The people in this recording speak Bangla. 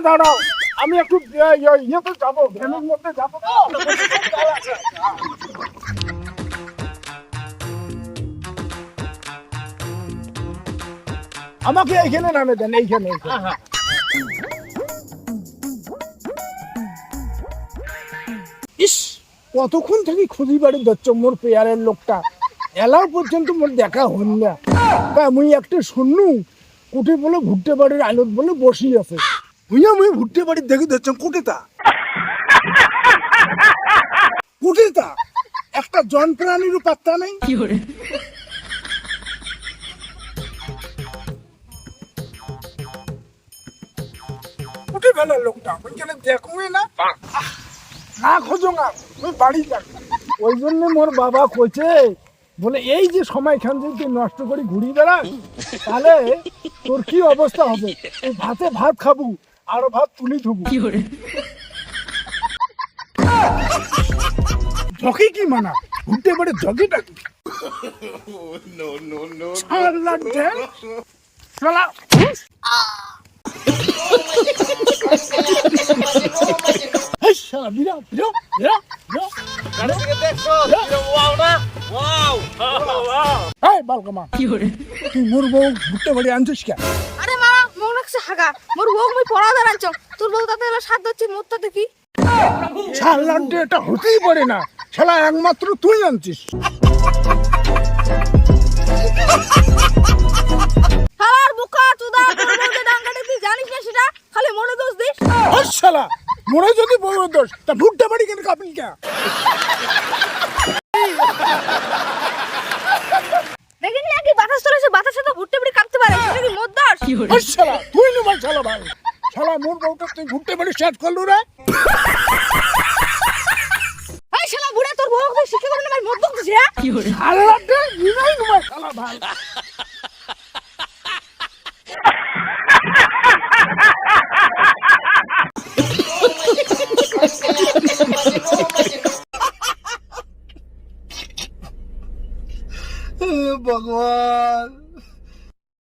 দাঁড়াও আমি একটু ইয়ে- ইয়ে- ইয়েতে যাব ভ্যানের মধ্যে যাব। তো। আমাকে এইখানে নামে দেন এইখানে এইখানে। ইস কতক্ষণ থেকে খুঁজি বাড়ি দচ্ছ মোর পেয়ারের লোকটা? এলাও পর্যন্ত মোর দেখা হন না। তা মুই একটা শুনু কুটে বলে ভুট্টে বাড়ির আলোত বলে বসি আছে মুই ভুট্টে বাড়ির দেখি তা একটা জন প্রাণীরও পাত্তা নেই। কুটে ফেলার লোকটা ওইখানে দেখুই না। না খোঁজো না ওই বাড়ি যাক। ওই জন্য মোর বাবা কইছে বলে এই যে সময়খান যদি তুই নষ্ট করে ঘুরি বেড়াস তাহলে তোর কি অবস্থা হবে? ভাতে ভাত খাব আরও ভাত তুলি থুবু জকে কি মানা? ঘুরতে পারে জগেটা কি? ঢ্যাং, শালা বিরা বিরা বিরা বিরা। এই তুই মোর বউ ঘুরতে বাড়ি আনছিস কে রাখছে হাগা? মোর বউ মুই পড়া দাঁড়াচ্ছ তোর বউ তাতে হলো সাত হচ্ছে মোর তাতে কি? শালান্টে এটা হতেই পারে না। শালা একমাত্র তুই আনছিস। শালার বুকা চুদা তোর বউকে ডাঙ্গাটা তুই জানিস না সেটা? খালি মনে দোষ দিস। শালা মনে যদি বউয়ের দোষ তা ভুট্টা বাড়ি কেন কাপিল কে দেখিস নাকি বাতাস চলেছে বাতাসে তো ভুট্টে বুড়ি কাটতে পারে সেটা কি শালা তুই নেবার শালা ভাই। শালা মোর বউটা তুই শেষ করলু রে। এই শালা বুড়া তোর বউ তুই শিখে করে হ্যাঁ? ইনাই শালা ভাই। ভগবান।